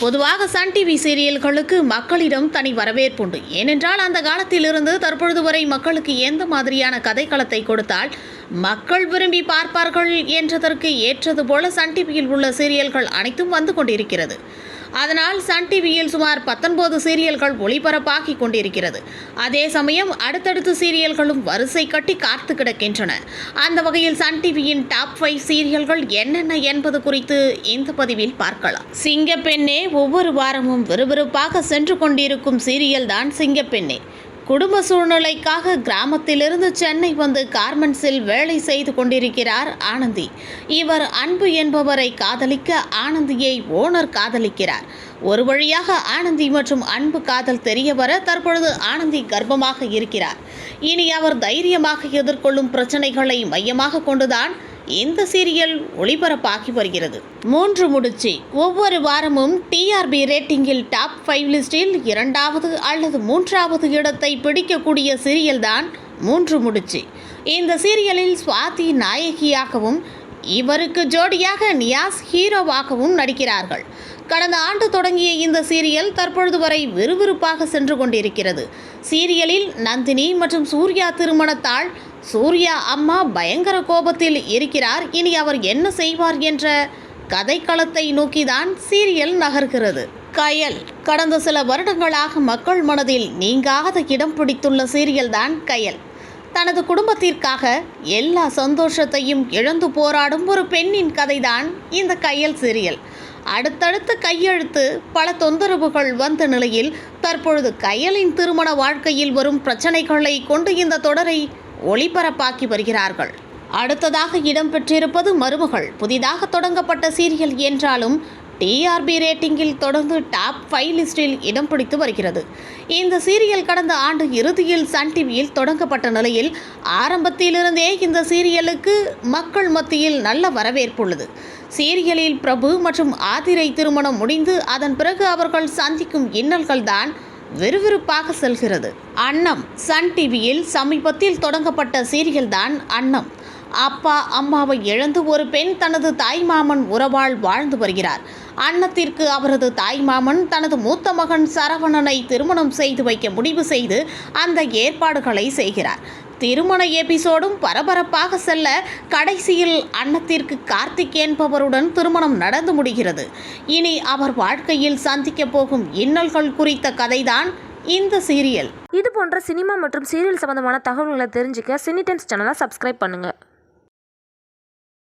பொதுவாக Sun TV சீரியல்களுக்கு மக்களிடம் தனி வரவேற்புண்டு ஏனென்றால் அந்த காலத்திலிருந்து தற்பொழுது வரை மக்களுக்கு எந்த மாதிரியான கதைக்களத்தை கொடுத்தால் மக்கள் விரும்பி பார்ப்பார்கள் என்றதற்கு ஏற்றது போல சன் டிவியில் உள்ள சீரியல்கள் அனைத்தும் வந்து கொண்டிருக்கிறது. அதனால் சன் டிவியில் சுமார் பத்தொன்பது சீரியல்கள் ஒளிபரப்பாகி கொண்டிருக்கிறது. அதே சமயம் அடுத்தடுத்து சீரியல்களும் வரிசை கட்டி காத்து கிடக்கின்றன. அந்த வகையில் சன் டிவியின் டாப் ஃபைவ் சீரியல்கள் என்னென்ன என்பது குறித்து இந்த பதிவில் பார்க்கலாம். சிங்கப்பெண்ணே ஒவ்வொரு வாரமும் விறுவிறுப்பாக சென்று கொண்டிருக்கும் சீரியல் தான் சிங்கப்பெண்ணே. குடும்ப சூழ்நிலைக்காக கிராமத்திலிருந்து சென்னை வந்து கார்மெண்ட்ஸில் வேலை செய்து கொண்டிருக்கிறார் ஆனந்தி. இவர் அன்பு என்பவரை காதலிக்க ஆனந்தியை ஓனர் காதலிக்கிறார். ஒரு வழியாக ஆனந்தி மற்றும் அன்பு காதல் தெரிய வர தற்பொழுது ஆனந்தி கர்ப்பமாக இருக்கிறார். இனி அவர் தைரியமாக எதிர்கொள்ளும் பிரச்சனைகளை மையமாக கொண்டுதான் இந்த சீரியல் ஒளிபரப்பாகி வருகிறது. மூன்று முடிச்சு ஒவ்வொரு வாரமும் டிஆர்பி ரேட்டிங்கில் டாப் ஃபைவ் லிஸ்டில் இரண்டாவது அல்லது மூன்றாவது இடத்தை பிடிக்கக்கூடிய சீரியல் தான் மூன்று முடிச்சு. இந்த சீரியலில் சுவாதி நாயகியாகவும் இவருக்கு ஜோடியாக நியாஸ் ஹீரோவாகவும் நடிக்கிறார்கள். கடந்த ஆண்டு தொடங்கிய இந்த சீரியல் தற்பொழுது வரை விறுவிறுப்பாக சென்று கொண்டிருக்கிறது. சீரியலில் நந்தினி மற்றும் சூர்யா திருமணத்தால் சூர்யா அம்மா பயங்கர கோபத்தில் இருக்கிறார். இனி அவர் என்ன செய்வார் என்ற கதைக்களத்தை நோக்கிதான் சீரியல் நகர்கிறது. கயல் கடந்த சில வருடங்களாக மக்கள் மனதில் நீங்காத இடம் பிடித்துள்ள சீரியல் தான் கயல். தனது குடும்பத்திற்காக எல்லா சந்தோஷத்தையும் இழந்து போராடும் ஒரு பெண்ணின் கதைதான் இந்த கையல் சீரியல். அடுத்தடுத்து கையெழுத்து பல தொந்தரவுகள் வந்த நிலையில் தற்பொழுது கையலின் திருமண வாழ்க்கையில் வரும் பிரச்சனைகளை கொண்டு இந்த தொடரை ஒளிபரப்பாக்கி வருகிறார்கள். அடுத்ததாக இடம்பெற்றிருப்பது மருமகள். புதிதாக தொடங்கப்பட்ட சீரியல் என்றாலும் டிஆர்பி ரேட்டிங்கில் தொடர்ந்து டாப் ஃபைவ் லிஸ்டில் இடம் பிடித்து வருகிறது. இந்த சீரியல் கடந்த ஆண்டு இறுதியில் சன் டிவியில் தொடங்கப்பட்ட நிலையில் ஆரம்பத்திலிருந்தே இந்த சீரியலுக்கு மக்கள் மத்தியில் நல்ல வரவேற்புள்ளது சீரியலில் பிரபு மற்றும் ஆதிரை திருமணம் முடிந்து அதன் பிறகு அவர்கள் சந்திக்கும் இன்னல்கள்தான் விறுவிறுப்பாக செல்கிறது. அன்னம் சன் டிவியில் சமீபத்தில் தொடங்கப்பட்ட சீரியல் தான் அன்னம். அப்பா அம்மாவை இழந்து ஒரு பெண் தனது தாய்மாமன் உறவால் வாழ்ந்து வருகிறார். அன்னத்திற்கு அவரது தாய்மாமன் தனது மூத்த மகன் சரவணனை திருமணம் செய்து வைக்க முடிவு செய்து அந்த ஏற்பாடுகளை செய்கிறார். திருமண எபிசோடும் பரபரப்பாக செல்ல கடைசியில் அன்னத்திற்கு கார்த்திக் என்பவருடன் திருமணம் நடந்து முடிகிறது. இனி அவர் வாழ்க்கையில் சந்திக்க போகும் இன்னல்கள் குறித்த கதைதான் இந்த சீரியல். இது போன்ற சினிமா மற்றும் சீரியல் சம்பந்தமான தகவல்களை தெரிஞ்சுக்க சினி டைம்ஸ் சேனலை சப்ஸ்கிரைப் பண்ணுங்கள்